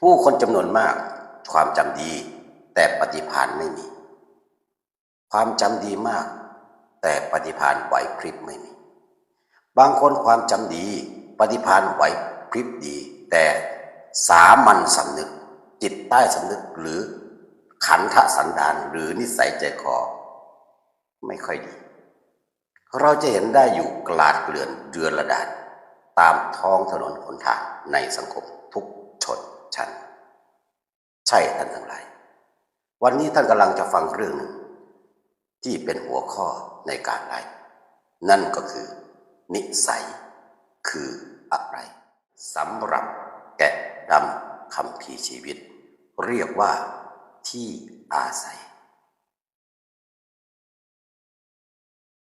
ผู้คนจำนวนมากความจำดี แต่ปฏิภาณไม่มี ความจำดีมาก แต่ปฏิภาณไหวพริบไม่มี บางคนความจำดี ปฏิภาณไหวพริบดี แต่สามัญสำนึก จิตใต้สำนึกหรือขันธสันดานหรือนิสัยใจคอไม่ค่อยดี เราจะเห็นได้อยู่กลาดเกลื่อนเดือนระดาษตามท้องถนนหนทางในสังคมทุกชน ชั้นใช่ท่านทั้งหลาย วันนี้ท่านกำลังจะฟังเรื่องหนึ่งที่เป็นหัวข้อในการไลฟ์นั่นก็คือ นิสัย คืออะไรสำหรับแกะดำคำพีร์ชีวิต เรียกว่าที่อาศัย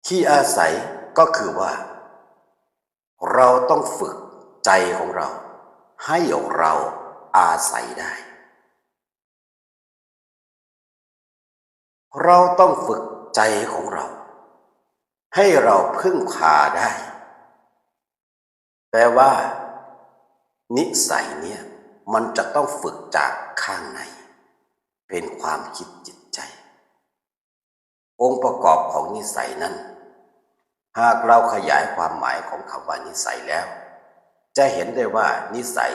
ที่อาศัยก็คือว่า เราต้องฝึกใจของเรา ให้เรา อาศัยได้ เราต้องฝึกใจของเรา ให้เราพึ่งพาได้ แปลว่า นิสัยเนี่ยมันจะต้องฝึกจากข้างใน เป็นความคิดจิตใจ องค์ประกอบของนิสัยนั้น หากเราขยายความหมายของคำว่านิสัยแล้ว จะเห็นได้ว่านิสัย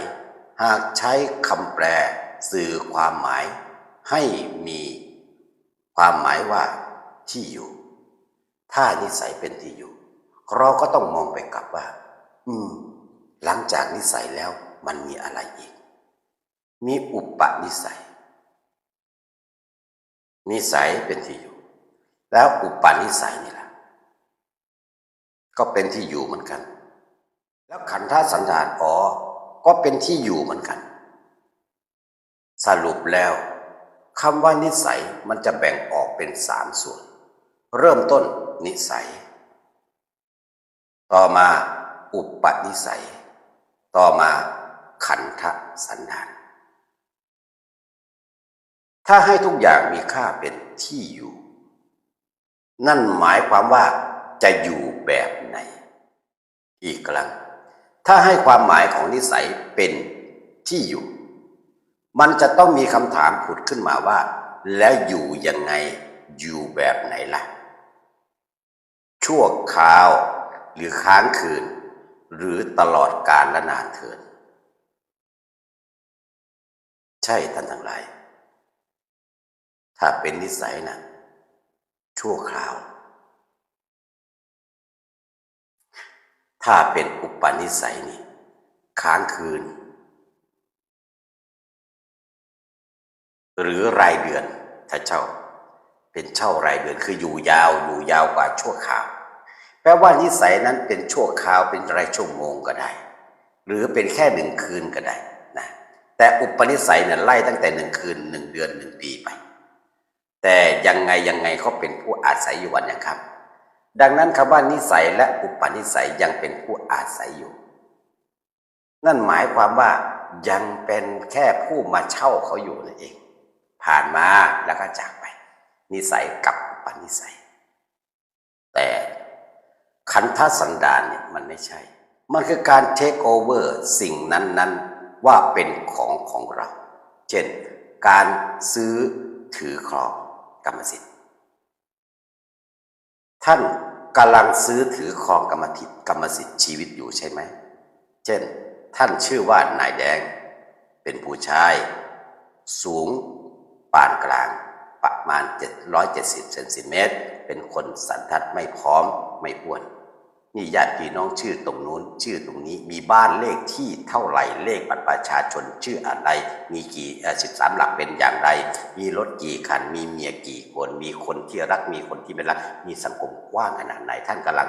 หากใช้คำแปลสื่อความหมายให้มีความหมายว่าที่อยู่ ถ้านิสัยเป็นที่อยู่ เราก็ต้องมองไปกลับว่า อืม หลังจากนิสัยแล้วมันมีอะไรอีก มีอุปนิสัย นิสัยเป็นที่อยู่ แล้วอุปนิสัยนี่แหละก็เป็นที่อยู่เหมือนกัน แล้วขันธสันดานอ๋อ ก็เป็นที่อยู่เหมือนกัน สรุปแล้วคำว่านิสัยมันจะแบ่งออกเป็นสามส่วน เริ่มต้นนิสัย ต่อมาอุปนิสัย ต่อมาขันธสันดานถ้าให้ทุกอย่างมีค่าเป็นที่อยู่ นั่นหมายความว่าจะอยู่แบบไหน อีกครั้ง ถ้าให้ความหมายของนิสัยเป็นที่อยู่ มันจะต้องมีคำถามผุดขึ้นมาว่า แล้วอยู่ยังไงอยู่แบบไหนล่ะ ชั่วคราว หรือค้างคืน หรือตลอดกาลและนานเทินใช่ท่านทั้งหลาย ถ้าเป็นนิสัยน่ะชั่วคราว ถ้าเป็นอุปนิสัยนี่ค้างคืน หรือรายเดือนถ้าเช่า เป็นเช่ารายเดือนคืออยู่ยาวอยู่ยาวกว่าชั่วคราว แปลว่านิสัยนั้นเป็นชั่วคราวเป็นรายชั่วโมงก็ได้ หรือเป็นแค่หนึ่งคืนก็ได้นะแต่อุปนิสัยเนี่ยไล่ตั้งแต่หนึ่งคืนหนึ่งเดือนหนึ่งปีไป แต่ยังไงยังไงเขาเป็นผู้อาศัยอยู่วันยังครับ ดังนั้นคำว่านิสัยและอุปนิสัยยังเป็นผู้อาศัยอยู่ นั่นหมายความว่ายังเป็นแค่ผู้มาเช่าเขาอยู่นั่นเอง ผ่านมาแล้วก็จากไป นิสัยกับอุปนิสัย แต่ขันธสันดานเนี่ยมันไม่ใช่ มันคือการเทคโอเวอร์สิ่งนั้น ๆ ว่าเป็นของของเรา เช่น การซื้อถือครองกรรมสิทธิ์ท่าน กำลังซื้อถือครองกรรมทธิ์กรรมสิทธิ์ชีวิตอยู่ใช่ไหม เช่น ท่านชื่อว่านายแดง เป็นผู้ชาย สูง ปานกลาง ประมาณ 770เซนติเมตร เป็นคนสันทัดไม่พร้อมไม่อ้วน นี่ญาติพี่น้องชื่อตรงนู้น ชื่อตรงนี้มีบ้านเลขที่เท่าไหร่เลขบัตรประชาชนชื่ออะไร มีกี่สิบสามหลักเป็นอย่างไร มีรถกี่คัน มีเมียกี่คน มีคนที่รักมีคนที่ไม่รัก มีสังคมกว้างขนาดไหนท่านกำลัง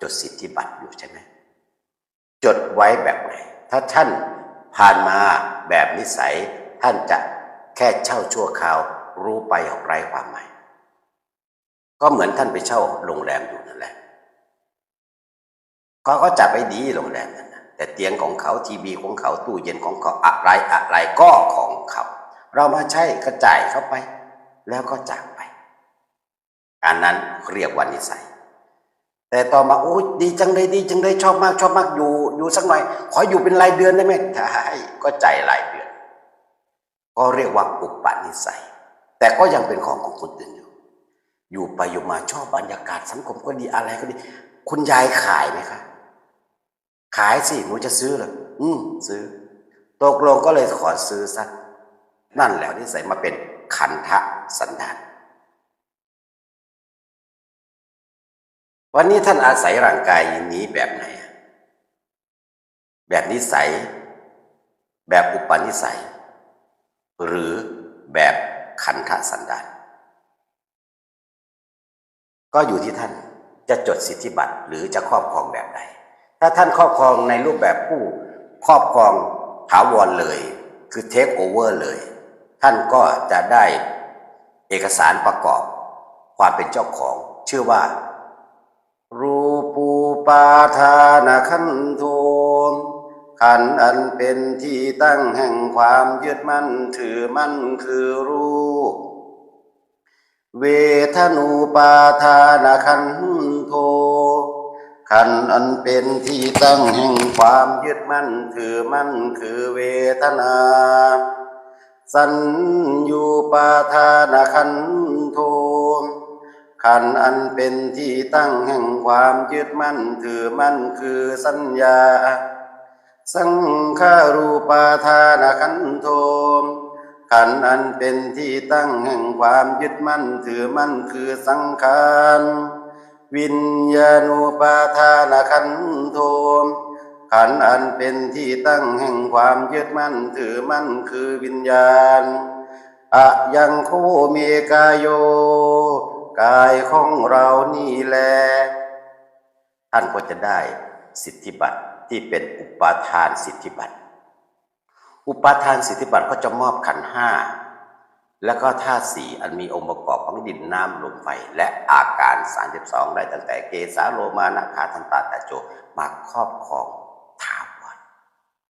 จดสิทธิบัตรอยู่ใช่ไหมจดไว้แบบไหน ถ้าท่านผ่านมาแบบนิสัย ท่านจะแค่เช่าชั่วคราว รู้ไปออกไรความหมายก็เหมือนท่านไปเช่าโรงแรมอยู่นั่นแหละ ก็ก็จัดไว้ดีโรงแรมนั้นนะแต่เตียงของเขาทีวีของเขาตู้เย็นของเขาอะไรอะไรก็ของเขา เรามาใช้กระจ่ายเข้าไป แล้วก็จากไป อันนั้นเรียกว่านิสัย แต่ต่อมาโอ้ยดีจังเลยดีจังเลยชอบมากชอบมากอยู่อยู่สักหน่อย ขออยู่เป็นรายเดือนได้ไหมได้ก็จ่ายรายเดือน ก็เรียกว่าอุปนิสัย แต่ก็ยังเป็นของของคนอื่นอยู่ อยู่ไปอยู่มาชอบบรรยากาศสังคมก็ดีอะไรก็ดี คุณยายขายไหมคะ ขายสิหนูจะซื้อเหรออืมซื้อ ตกลงก็เลยขอซื้อซะนั่นแหละนิสัยมาเป็นขันธะสันดานวันนี้ท่านอาศัยร่างกายนี้แบบไหน แบบนิสัย แบบอุปนิสัย หรือแบบขันธสันดานก็อยู่ที่ท่านจะจดสิทธิบัตรหรือจะครอบครองแบบใด ถ้าท่านครอบครองในรูปแบบผู้ครอบครองถาวรเลย คือเทคโอเวอร์เลย ท่านก็จะได้เอกสารประกอบความเป็นเจ้าของ ชื่อว่า รูปูปาทานาคันโทขันอันเป็นที่ตั้งแห่งความยึดมั่นถือมั่นคือรูป เวทนูปาทานาคันโท ขันอันเป็นที่ตั้งแห่งความยึดมั่นถือมั่นคือเวทนา สัญญูปาทานาคันโทขันอันเป็นที่ตั้งแห่งความยึดมั่นถือมั่นคือสัญญา สังขารูปาทานาคันโทขันอันเป็นที่ตั้งแห่งความยึดมั่นถือมั่นคือสังขาร วิญญาณูปาทานาคันโทขันอันเป็นที่ตั้งแห่งความยึดมั่นถือมั่นคือวิญญาณอะยังโคเมกายโย กายของเรานี่แล ท่านก็จะได้สิทธิบัตรที่เป็นอุปาทานสิทธิบัตรอุปาทานสิทธิบัตรก็จะมอบขันห้า แล้วก็ธาตุสี่อันมีองค์ประกอบของดินน้ำลมไฟและอาการ 32 ได้ตั้งแต่เกสาโลมานาคาทันตาตะโจมาครอบครอง